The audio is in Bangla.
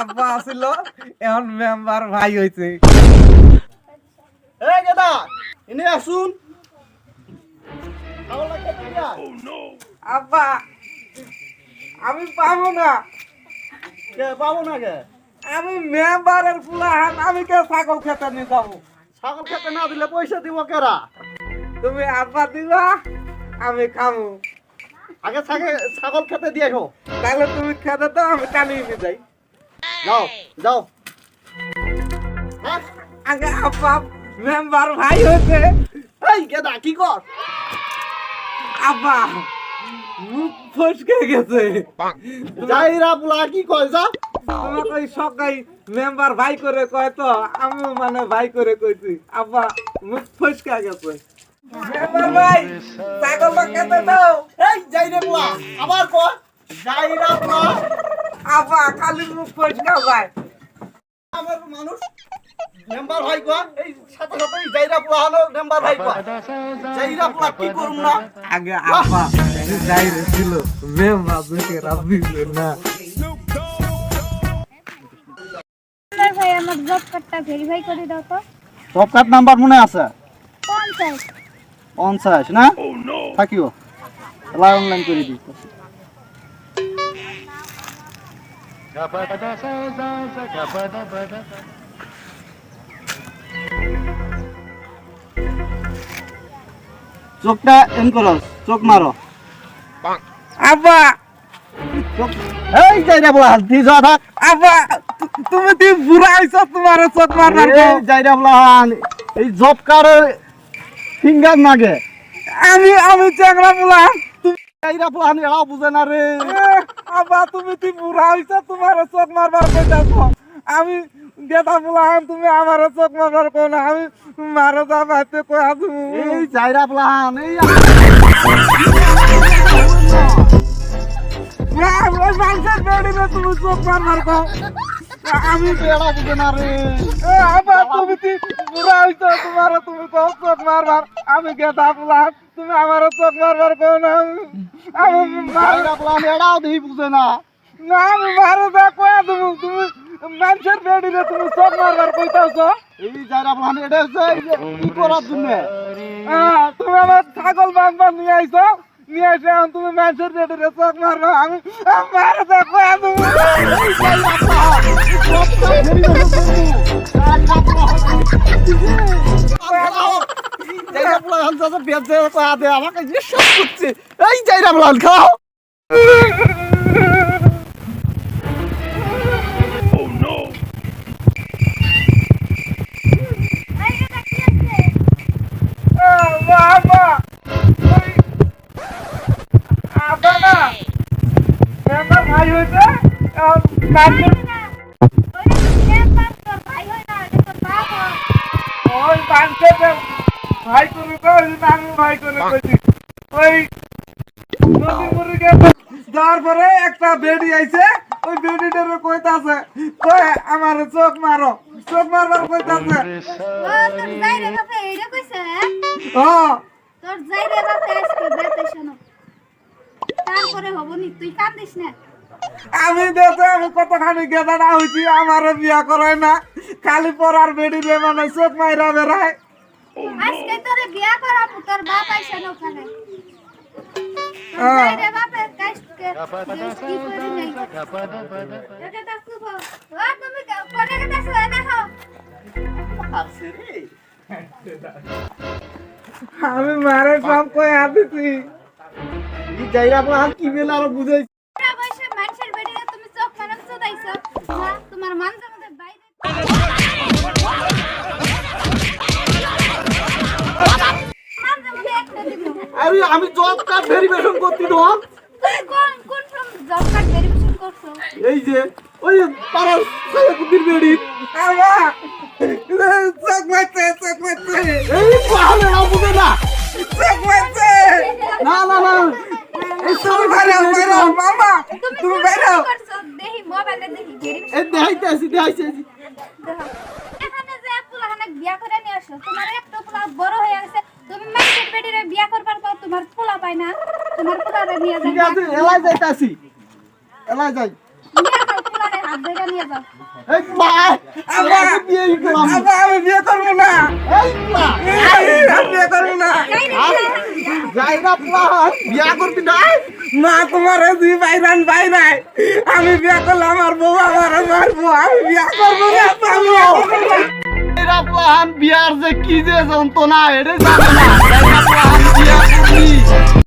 আব্বা আছিল এখন মেম্বার ভাই হয়েছে এই গেদা এনে আসুন। আব্বা আমি পাবো না। কে পাবো না কে? আমি মেম্বারের ফুলাহান আমি কে ছাগল খেতে নিয়ে যাব? ছাগল খেতে না দিলে পয়সা দিব কেরা? তুমি আব্বা দিবা আমি খাব আগে ছাগে- ছাগল খেতে দিয়ে তাহলে তুমি খেতে দাও আমি কানিয়ে নিয়ে যাই। যাও যাও। হ্যাঁ? আগে আব্বা মেম্বার ভাই হয়েছে এই গেদা কি কর? আব্বা মুখ ফসকে গেছে। যাইরা বুলা কি কয় যা। তোমাকে ওই সকাই মেম্বার ভাই করে কয় তো আমিও মানে ভাই করে কইছি। আব্বা মুখ ফসকা গেছে। মেম্বার ভাই ছাগলটা খেতে দাও। এই যাইরে বুলা আবার কয় যাইরা বুলা। আব্বা খালি মুখ যায় আমার মানুষ মেম্বার ভাই কয় এই সাথে সাথে এই যাইরা বুলা হলো মেম্বার ভাই কয়। যাইরা বুলা কি করুম না? আগে আব্বা যাই রে ছিল মেম্বার দেখে রাখবি না। ভাই আমার জব কার্ডটা ভেরিফাই করে দাও তো। জব কার্ড নাম্বার মনে আছে? পঞ্চাশ। পঞ্চাশ না? থাকিও। এলাই অনলাইন করে দিই। চোখটা করো চোখ মারো। আব্বা। এই যাইরা বলা দি যা থাক। আব্বা তুমি তুই বুড়া হইছ তোমার চোখ মারবার এই যাইরা বলা এই জব ফিঙ্গার নাগে। আমি আমি চ্যাংরা বলা এরাও বুঝে না রে। আব্বা তুমি তুই বুড়া হইছ? তোমার চোখ মারবার কইতাছ আমি গেটা বলা তুমি আমার চোখ মারবার কো না। আমি মারা যা তুমি এই যাইরা বলা এই তুমি চোখ মারবার কো আমি এরাও বুঝে না রে। তুমি তুই বুড়া হইছ? তোমার তুমি কো চোখ মারবার। আমি তুমি আমার চোখ মারবার কো না। আমি এরাও দেই বুঝে না না আমি মারা যা কয়া তুমি তুমি মানুষের বেড়িলে তুমি চোখ মারবার কইতাছ এই যাইরা বলা এটা হচ্ছে কি করার জন্য তুমি আমার ছাগল বাঁধবা নিয়ে আইছো নিয়ে এখন তুমি মানুষের বেড়িলে চোখ মারবা আমি মারা কয়া যাইরা আমাকে সব করছে। এই যাইরা বলা খাও। ভাই এখন কাজের ভাই হয় না এটা তোর বাপ হয়। ওই মানুষের ভাই করে আমি ভাই করে কইছি? ওই যাওয়ার একটা বেডি আইছে ওই বেডিটারে কইতাছে কই আমার চোখ মারো চোখ মারবার কইতাছে। ও, তোর যাইরে বাপে এইটা কইছে, হ্যাঁ? ও। তোর যাইরে বাপে আজকে বেতে শোনো। তারপরে হব নি তুই কান্দিস না? আমি দেশে আমি কতখানি গেদা না হইছি আমার বিয়া করায় না। খালি পরার বেডি রে মানে চোখ মাইরা বেড়ায়। আজকে তোরে বিয়া করাবো তোর বাপ আইসা না ওখানে কি করি নাই? এটা ও তুমি দেখো? আমি মারে সব কই যাইরা বলা কি বেলা আর বুঝাই আমি জব কার্ড ভেরিফিকেশন করতে দাও তুমি কোন কোন ফর্ম জব কার্ড ভেরিফিকেশন করছ? এই যে ওই পাড়ার ছেলে কুটির বেড়ি আমা চোখ মারছে চোখ মারছে এই পাহাড়ে এরাও বুঝে না? চোখ মারছে না না না। এই তুমি বাইরে বাইরে মামা। তুমি করছ? দেখি মোবাইলে দেখি ভেরিফিকেশন এই এখানে যে পুলাখানে বিয়া করে নিয়ে আসো তোমার একটা পোলা বড় হয়ে গেছে তুমি বেডিরে বিয়া করবার তোমার পোলা পায় না তোমার পোলারে নিয়ে ঠিক আছে এলাই যাইতে আসি এলাই যাই। নিয়ে যাও পোলারে হাত ধরে নিয়ে যাও। এই পোলা আব্বা আমি বিয়ে করলাম আব্বা আমি বিয়ে করব না। এই পোলা আমি বিয়ে করব না। যাই রে বিয়া জায়গা পোলা বিয়া করবি না। মা তোমার দুই বাইরান বাই নাই। আমি বিয়ে করলে আমার বউ আমার মারবো আমি বিয়ে করব না আব্বা, আমি বিয়ে করব না। এরা প্লাহান বিয়ার যে কি যে যন্ত্রণা এটা জানে